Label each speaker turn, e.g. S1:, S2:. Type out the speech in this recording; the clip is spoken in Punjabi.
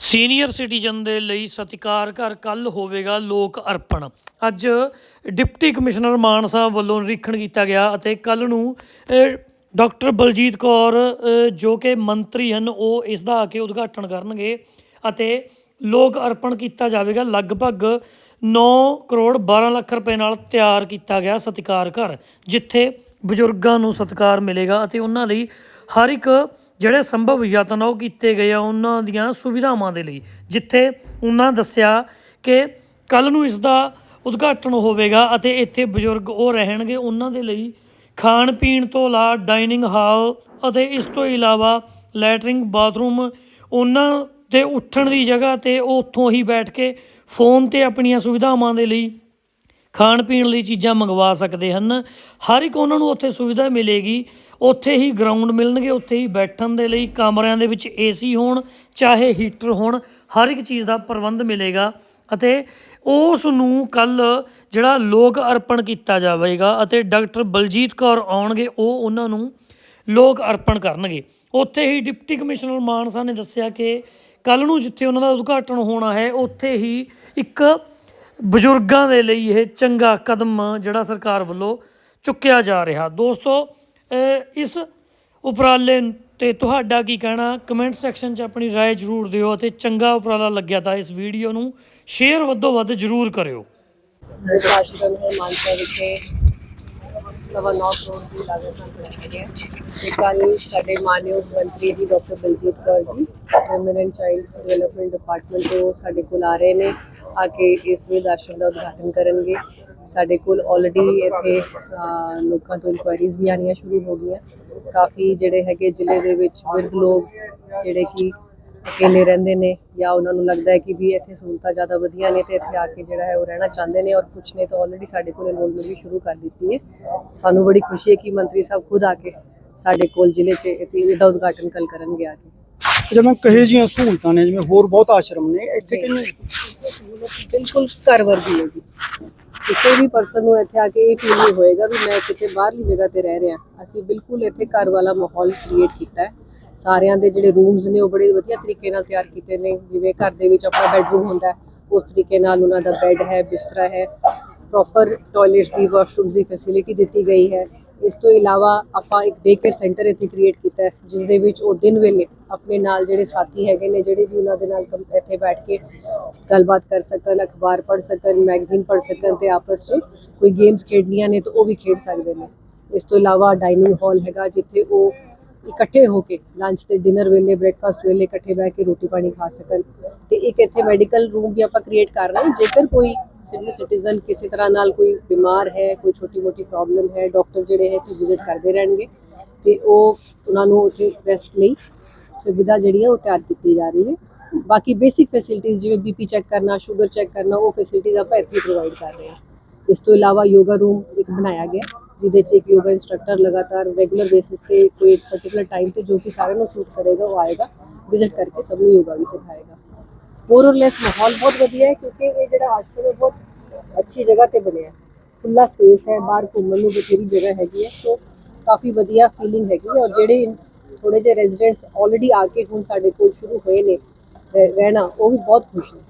S1: ਸੀਨੀਅਰ ਸਿਟੀਜ਼ਨ ਦੇ ਲਈ ਸਤਿਕਾਰ ਘਰ ਕੱਲ ਹੋਵੇਗਾ ਲੋਕ ਅਰਪਣ। ਅੱਜ ਡਿਪਟੀ ਕਮਿਸ਼ਨਰ ਮਾਨਸਾ ਵੱਲੋਂ ਨਿਰੀਖਣ ਕੀਤਾ ਗਿਆ ਅਤੇ ਕੱਲ ਨੂੰ ਡਾਕਟਰ ਬਲਜੀਤ ਕੌਰ ਜੋ ਕਿ ਮੰਤਰੀ ਹਨ, ਉਹ ਇਸ ਦਾ ਆ ਕੇ ਉਦਘਾਟਨ ਕਰਨਗੇ ਅਤੇ ਲੋਕ ਅਰਪਣ ਕੀਤਾ ਜਾਵੇਗਾ। ਲਗਭਗ 9 ਕਰੋੜ 12 ਲੱਖ ਰੁਪਏ ਨਾਲ ਤਿਆਰ ਕੀਤਾ ਗਿਆ ਸਤਿਕਾਰ ਘਰ, ਜਿੱਥੇ ਬਜ਼ੁਰਗਾਂ ਨੂੰ ਸਤਿਕਾਰ ਮਿਲੇਗਾ ਅਤੇ ਉਹਨਾਂ ਲਈ ਹਰ ਇੱਕ ਜਿਹੜੇ ਸੰਭਵ ਯਤਨ ਉਹ ਕੀਤੇ ਗਏ ਆ ਉਹਨਾਂ ਦੀਆਂ ਸੁਵਿਧਾਵਾਂ ਦੇ ਲਈ। ਜਿੱਥੇ ਉਹਨਾਂ ਦੱਸਿਆ ਕਿ ਕੱਲ ਨੂੰ ਇਸ ਦਾ ਉਦਘਾਟਨ ਹੋਵੇਗਾ ਅਤੇ ਇੱਥੇ ਬਜ਼ੁਰਗ ਉਹ ਰਹਿਣਗੇ। ਉਹਨਾਂ ਦੇ ਲਈ ਖਾਣ ਪੀਣ ਤੋਂ ਇਲਾਵਾ ਡਾਈਨਿੰਗ ਹਾਲ ਅਤੇ ਇਸ ਤੋਂ ਇਲਾਵਾ ਲੈਟਰਿੰਗ, ਬਾਥਰੂਮ, ਉਹਨਾਂ ਦੇ ਉੱਠਣ ਦੀ ਜਗ੍ਹਾ ਤੇ ਉਹ ਉੱਥੋਂ ਹੀ ਬੈਠ ਕੇ ਫੋਨ ਤੇ ਆਪਣੀਆਂ ਸੁਵਿਧਾਵਾਂ ਦੇ ਲਈ ਖਾਣ ਪੀਣ ਲਈ ਚੀਜ਼ਾਂ ਮੰਗਵਾ ਸਕਦੇ ਹਨ। ਹਰ ਇੱਕ ਉਹਨਾਂ ਨੂੰ ਉੱਥੇ ਸੁਵਿਧਾ ਮਿਲੇਗੀ। ਉੱਥੇ ਹੀ ਗਰਾਊਂਡ ਮਿਲਣਗੇ, ਉੱਥੇ ਹੀ ਬੈਠਣ ਦੇ ਲਈ ਕਮਰਿਆਂ ਦੇ ਵਿੱਚ ਏਸੀ ਹੋਣ, ਚਾਹੇ ਹੀਟਰ ਹੋਣ, ਹਰ ਇੱਕ ਚੀਜ਼ ਦਾ ਪ੍ਰਬੰਧ ਮਿਲੇਗਾ। ਅਤੇ ਉਸ ਨੂੰ ਕੱਲ ਜਿਹੜਾ ਲੋਕ ਅਰਪਣ ਕੀਤਾ ਜਾਵੇਗਾ ਅਤੇ ਡਾਕਟਰ ਬਲਜੀਤ ਕੌਰ ਆਉਣਗੇ, ਉਹ ਉਹਨਾਂ ਨੂੰ ਲੋਕ ਅਰਪਣ ਕਰਨਗੇ। ਉੱਥੇ ਹੀ ਡਿਪਟੀ ਕਮਿਸ਼ਨਰ ਮਾਨਸਾ ਨੇ ਦੱਸਿਆ ਕਿ ਕੱਲ ਨੂੰ ਜਿੱਥੇ ਉਹਨਾਂ ਦਾ ਉਦਘਾਟਨ ਹੋਣਾ ਹੈ, ਉੱਥੇ ਹੀ ਇੱਕ ਬਜ਼ੁਰਗਾਂ ਦੇ ਲਈ ਇਹ ਚੰਗਾ ਕਦਮ ਜਿਹੜਾ ਸਰਕਾਰ ਵੱਲੋਂ ਚੁੱਕਿਆ ਜਾ ਰਿਹਾ ਦੋਸਤੋ ਅਹ ਇਸ ਉਪਰਾਲੇ ਤੇ ਤੁਹਾਡਾ ਕੀ ਕਹਿਣਾ ਕਮੈਂਟ ਸੈਕਸ਼ਨ 'ਚ ਆਪਣੀ رائے ਜ਼ਰੂਰ ਦਿਓ ਅਤੇ ਚੰਗਾ ਉਪਰਾਲਾ ਲੱਗਿਆ ਤਾਂ ਇਸ ਵੀਡੀਓ ਨੂੰ ਸ਼ੇਅਰ ਵੱਧੋ ਵੱਧ ਜ਼ਰੂਰ ਕਰਿਓ
S2: ਇੱਕ ਆਸ਼ਰਮ ਹੈ ਮਾਨਸਾ ਵਿਖੇ ਸਵਾ ਨੌ ਕਰੋੜ ਦੀ ਲਾਗਤ ਨਾਲ ਬਣਾਇਆ ਗਿਆ ਤੇ ਕੱਲ ਸਾਡੇ ਮਾਨਯੋਗ ਮੰਤਰੀ ਜੀ doctor Baljit Kaur ji woman and child development department ਤੋਂ ਸਾਡੇ ਕੋਲ ਆ ਰਹੇ ਨੇ ਆ ਕੇ ਇਸ ਆਸ਼ਰਮ ਦਾ ਉਦਘਾਟਨ ਕਰਨਗੇ। ਸਾਡੇ ਕੋਲ ਆਲਰੇਡੀ ਇੱਥੇ ਲੋਕਾਂ ਤੋਂ ਇਨਕੁਆਇਰੀਜ਼ ਵੀ ਆਉਣੀਆਂ ਸ਼ੁਰੂ ਹੋ ਗਈਆਂ। ਕਾਫੀ ਜਿਹੜੇ ਹੈਗੇ ਜ਼ਿਲ੍ਹੇ ਦੇ ਵਿੱਚ ਵਿਰਧ ਲੋਕ ਜਿਹੜੇ ਕਿ ਇਕੱਲੇ ਰਹਿੰਦੇ ਨੇ ਜਾਂ ਉਹਨਾਂ ਨੂੰ ਲੱਗਦਾ ਹੈ ਕਿ ਵੀ ਇੱਥੇ ਸਹੂਲਤਾਂ ਜ਼ਿਆਦਾ ਵਧੀਆ ਨੇ ਤੇ ਇੱਥੇ ਆ ਕੇ ਜਿਹੜਾ ਹੈ ਉਹ ਰਹਿਣਾ ਚਾਹੁੰਦੇ ਨੇ ਔਰ ਕੁਝ ਨੇ ਤਾਂ ਆਲਰੇਡੀ ਸਾਡੇ ਕੋਲ ਐਨਰੋਲਮੈਂਟ ਵੀ ਸ਼ੁਰੂ ਕਰ ਦਿੱਤੀ ਹੈ। ਸਾਨੂੰ ਬੜੀ ਖੁਸ਼ੀ ਹੈ ਕਿ ਮੰਤਰੀ ਸਾਹਿਬ ਖੁਦ ਆ ਕੇ ਸਾਡੇ ਕੋਲ ਜ਼ਿਲ੍ਹੇ 'ਚ ਇਹਦਾ ਉਦਘਾਟਨ ਕੱਲ ਕਰਨਗੇ ਆ ਕੇ।
S3: ਜਿਵੇਂ ਕਹੇ ਜੀਆਂ ਸਹੂਲਤਾਂ ਨੇ ਜਿਵੇਂ ਹੋਰ ਬਹੁਤ ਆਸ਼ਰਮ ਨੇ ਇੱਥੇ
S2: ਜੀ।
S3: ਕਿੰਨੇ
S2: ਬਿਲਕੁਲ ਘਰ ਵਰਗੀ ਹੋਗੀ ਕਿਸੇ ਵੀ ਪਰਸਨ ਨੂੰ ਇੱਥੇ ਆ ਕੇ ਇਹ ਫੀਲ ਨਹੀਂ ਹੋਏਗਾ ਵੀ ਮੈਂ ਕਿਤੇ ਬਾਹਰਲੀ ਜਗ੍ਹਾ ਤੇ ਰਹਿ ਰਿਹਾ। ਅਸੀਂ ਬਿਲਕੁਲ ਇੱਥੇ ਘਰ ਵਾਲਾ ਮਾਹੌਲ ਕ੍ਰੀਏਟ ਕੀਤਾ ਹੈ। ਸਾਰਿਆਂ ਦੇ ਜਿਹੜੇ ਰੂਮਸ ਨੇ ਉਹ ਬੜੇ ਵਧੀਆ ਤਰੀਕੇ ਨਾਲ ਤਿਆਰ ਕੀਤੇ ਨੇ। ਜਿਵੇਂ ਘਰ ਦੇ ਵਿੱਚ ਆਪਣਾ ਬੈੱਡਰੂਮ ਹੁੰਦਾ ਉਸ ਤਰੀਕੇ ਨਾਲ ਉਹਨਾਂ ਦਾ ਬੈੱਡ ਹੈ, ਬਿਸਤਰਾ ਹੈ। ਪ੍ਰੋਪਰ ਟਾਇਲਟਸ ਦੀ ਵਾਸ਼ਰੂਮਸ ਦੀ ਫੈਸਿਲਿਟੀ ਦਿੱਤੀ ਗਈ ਹੈ। ਇਸ ਤੋਂ ਇਲਾਵਾ ਆਪਾਂ ਇੱਕ ਡੇ ਕੇਅਰ ਸੈਂਟਰ ਇੱਥੇ ਕ੍ਰੀਏਟ ਕੀਤਾ ਹੈ ਜਿਸ ਦੇ ਵਿੱਚ ਉਹ ਦਿਨ ਵੇਲੇ ਆਪਣੇ ਨਾਲ ਜਿਹੜੇ ਸਾਥੀ ਹੈਗੇ ਨੇ, ਜਿਹੜੇ ਵੀ ਉਹਨਾਂ ਦੇ ਨਾਲ ਕੰਮ- ਇੱਥੇ ਬੈਠ ਕੇ ਗੱਲਬਾਤ ਕਰ ਸਕਣ, ਅਖਬਾਰ ਪੜ੍ਹ ਸਕਣ ਮੈਗਜ਼ੀਨ ਪੜ੍ਹ ਸਕਣ ਤੇ ਆਪਸ 'ਚ ਕੋਈ ਗੇਮਸ ਖੇਡਣੀਆਂ ਨੇ ਤਾਂ ਉਹ ਵੀ ਖੇਡ ਸਕਦੇ ਨੇ। ਇਸ ਤੋਂ ਇਲਾਵਾ ਡਾਈਨਿੰਗ ਹਾਲ ਹੈਗਾ, ਜਿੱਥੇ ਉਹ ਇਕੱਠੇ ਹੋ ਕੇ ਲੰਚ ਤੇ ਡਿਨਰ ਵੇਲੇ ਬ੍ਰੇਕਫਾਸਟ ਵੇਲੇ ਇਕੱਠੇ ਬਹਿ ਕੇ ਰੋਟੀ ਪਾਣੀ ਖਾ ਸਕਣ। ਤੇ ਇੱਕ ਇੱਥੇ ਮੈਡੀਕਲ ਰੂਮ ਵੀ ਆਪਾਂ ਕ੍ਰੀਏਟ ਕਰ ਰਹੇ ਹਾਂ। ਜੇਕਰ ਕੋਈ ਸੀਨੀਅਰ ਸਿਟੀਜ਼ਨ ਕਿਸੇ ਤਰ੍ਹਾਂ ਨਾਲ ਕੋਈ ਬਿਮਾਰ ਹੈ, ਕੋਈ ਛੋਟੀ ਮੋਟੀ ਪ੍ਰੋਬਲਮ ਹੈ ਡਾਕਟਰ ਜਿਹੜੇ ਹੈ ਇੱਥੇ ਵਿਜ਼ਿਟ ਕਰਦੇ ਰਹਿਣਗੇ ਤੇ ਉਹ ਉਹਨਾਂ ਨੂੰ ਉੱਥੇ ਰੈਸਟ ਲਈ ਸੁਵਿਧਾ ਜਿਹੜੀ ਹੈ ਉਹ ਤਿਆਰ ਕੀਤੀ ਜਾ ਰਹੀ ਹੈ ਬਾਕੀ ਬੇਸਿਕ ਫੈਸਿਲਿਟੀਜ਼ ਜਿਵੇਂ ਬੀਪੀ ਚੈੱਕ ਕਰਨਾ ਸ਼ੂਗਰ ਚੈੱਕ ਕਰਨਾ ਉਹ ਫੈਸਿਲਿਟੀਜ਼ ਆਪਾਂ ਇੱਥੇ ਪ੍ਰੋਵਾਈਡ ਕਰ ਰਹੇ ਹਾਂ ਇਸ ਤੋਂ ਇਲਾਵਾ ਯੋਗਾ ਰੂਮ ਇੱਕ ਬਣਾਇਆ ਗਿਆ ਜਿਹਦੇ 'ਚ ਇੱਕ ਯੋਗਾ ਇੰਸਟ੍ਰਕਟਰ ਲਗਾਤਾਰ ਰੈਗੂਲਰ ਬੇਸਿਸ ਤੇ ਕੋਈ ਪਾਰਟਿਕੂਲਰ ਟਾਈਮ ਤੇ ਜੋ ਕਿ ਸਾਰਿਆਂ ਨੂੰ ਸੂਟ ਕਰੇਗਾ ਉਹ ਆਏਗਾ ਵਿਜ਼ਿਟ ਕਰਕੇ ਸਭ ਨੂੰ ਯੋਗਾ ਵੀ ਸਿਖਾਏਗਾ ਮੋਰ ਔਰ ਲੈਸ ਮਾਹੌਲ ਬਹੁਤ ਵਧੀਆ ਹੈ ਕਿਉਂਕਿ ਇਹ ਜਿਹੜਾ ਆਸ਼ਰਮ ਹੈ ਬਹੁਤ ਅੱਛੀ ਜਗ੍ਹਾ ਤੇ ਬਣਿਆ ਹੈ ਖੁੱਲਾ ਸਪੇਸ ਹੈ ਬਾਹਰ ਘੁੰਮਣ ਨੂੰ ਬਥੇਰੀ ਜਗ੍ਹਾ ਹੈਗੀ ਹੈ ਸੋ ਕਾਫੀ ਵਧੀਆ ਫੀਲਿੰਗ ਹੈਗੀ ਹੈ ਔਰ ਜਿਹੜੇ ਥੋੜੇ ਜਿਹੇ ਰੈਜ਼ੀਡੈਂਟਸ ਆਲਰੇਡੀ ਆ ਕੇ ਹੁਣ ਸਾਡੇ ਕੋਲ ਸ਼ੁਰੂ ਹੋਏ ਨੇ, ਰਹਿ- ਰਹਿਣਾ, ਉਹ ਵੀ ਬਹੁਤ ਖੁਸ਼ ਨੇ।